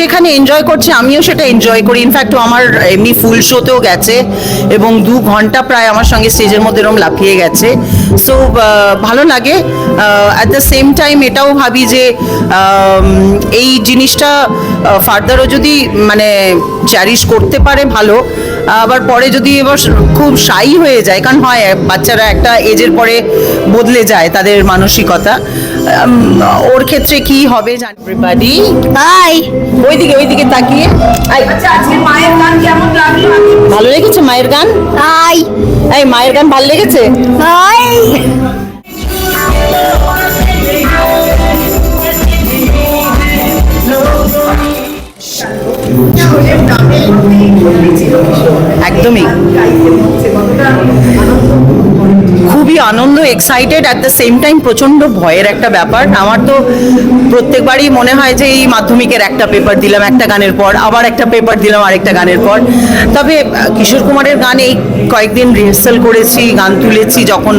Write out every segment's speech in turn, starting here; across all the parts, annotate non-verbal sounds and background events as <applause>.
যেখানে এনজয় করছে, আমিও সেটা এনজয় করি। ইনফ্যাক্ট আমার এমনি ফুল শোতেও গেছে এবং দু ঘণ্টা প্রায় আমার সঙ্গে স্টেজের মধ্যে এরকম লাফিয়ে গেছে। সো ভালো লাগে। অ্যাট দ্য সেম টাইম এটাও ভাবি যে এই জিনিসটা ফার্দারও যদি মানে চ্যারিশ করতে পারে ভালো, আবার পরে যদি এবার খুব সাই হয়ে যায়, কারণ হয়, বাচ্চারা একটা এজের পরে বদলে যায় তাদের মানসিকতা। ওর ক্ষেত্রে কি হবে জানি হাই ওইদিকে ওইদিকে তাকিয়ে। আই, আচ্ছা আজকে মায়ের গান কেমন লাগল? ভালো লেগেছে মায়ের গান? হাই এই মায়ের গান ভালো লেগেছে? হাই একদমই। আনন্দ excited at the same time প্রচণ্ড ভয়ের একটা ব্যাপার। আমার তো প্রত্যেকবারই মনে হয় যে এই মাধ্যমিকের একটা পেপার দিলাম, একটা গানের পর, আবার একটা পেপার দিলাম, আরেকটা গানের পর। তবে কিশোর কুমারের গান এই কয়েকদিন রিহার্সাল করেছি, গান তুলেছি যখন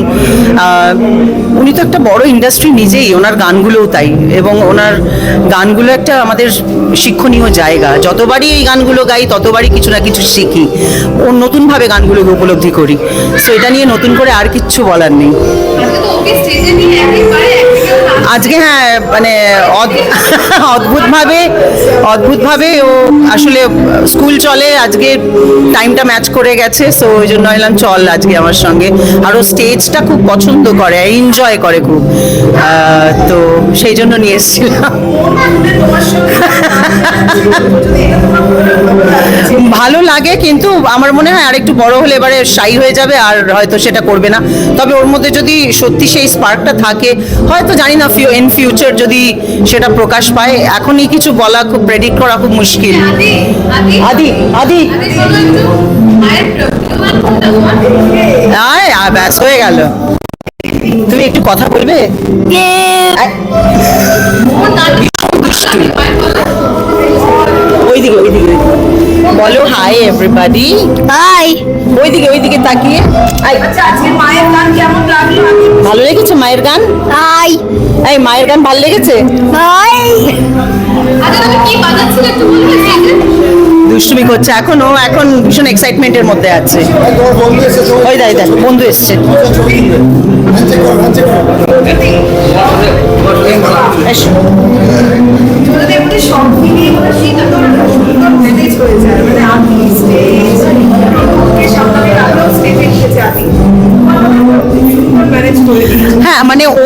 উনি তো একটা বড় ইন্ডাস্ট্রি নিজেই, ওনার গানগুলোও তাই। এবং ওনার গানগুলো একটা আমাদের শিক্ষণীয় জায়গা। যতবারই এই গানগুলো গাই, ততবারই কিছু না কিছু শিখি। ও নতুনভাবে গানগুলোকে উপলব্ধি করি। সো এটা নিয়ে নতুন করে আর কিচ্ছু বলার নেই আজকে হ্যাঁ মানে অদ- <laughs> অদ্ভুতভাবে অদ্ভুতভাবে ও আসলে স্কুল চলে আজকে টাইমটা ম্যাচ করে গেছে সো ওই জন্য এলাম চল আজকে আমার সঙ্গে। আর ও স্টেজটা খুব পছন্দ করে এনজয় করে খুব। তো সেই জন্য নিয়ে এসেছিলাম। <laughs> ভালো লাগে কিন্তু আমার মনে হয় আরেকটু বড় হলে এবারে শাই হয়ে যাবে আর হয়তো সেটা করবে না। তবে ওর মধ্যে যদি সত্যি সেই স্পার্কটা থাকে হয়তো জানি না ফিউ ইন ফিউচার যদি সেটা প্রকাশ পায়। এখনই কিছু বলা খুব প্রেডিক্ট করা খুব মুশকিল। আদি আদি। একটু। আয় ব্যাস হয়ে গেল। তুমি একটু কথা বলবে? বলো হাই এভরিবাডি হাই ওইদিকে ওইদিকে তাকিয়ে। আচ্ছা আজকে মায়ের গান কেমন লাগল? ভালো লেগেছে মায়ের গান? হাই এই মায়ের গান ভালো লেগেছে? হাই আচ্ছা তুমি কি বাজাচ্ছিলে একটু দুষ্টুমি করছে এখনও এখন ভীষণ এক্সাইটমেন্টের মধ্যে আছে। ওই দাই দেখ বন্ধু এসছে।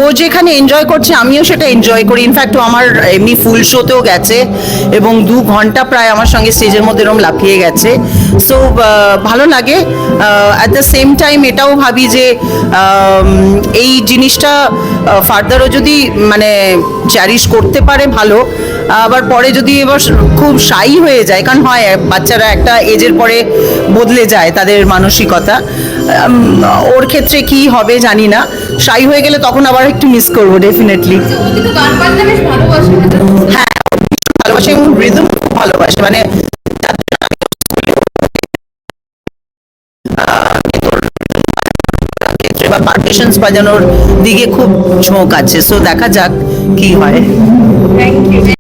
ও যেখানে এনজয় করছে, আমিও সেটা এনজয় করি। ইনফ্যাক্ট ও আমার এমনি ফুল শোতেও গেছে এবং দু ঘণ্টা প্রায় আমার সঙ্গে স্টেজের মধ্যে এরকম লাফিয়ে গেছে। সো ভালো লাগে। অ্যাট দ্য সেম টাইম এটাও ভাবি যে এই জিনিসটা ফার্দারও যদি মানে চ্যারিশ করতে পারে ভালো, আবার পরে যদি এবার খুব সাই হয়ে যায়, কারণ হয়, বাচ্চারা একটা এজের পরে বদলে যায় তাদের মানসিকতা। ওর ক্ষেত্রে কি হবে জানি না। সাই হয়ে গেলে তখন আবার একটু মিস করব ডেফিনেটলি ভালোবাসে হ্যাঁ ভালোবাসে এবং রিদম খুব ভালোবাসে। মানে বা পারমিশনস বাজানোর দিকে খুব ঝোঁক আছে। সো দেখা যাক কি হয়। Thank you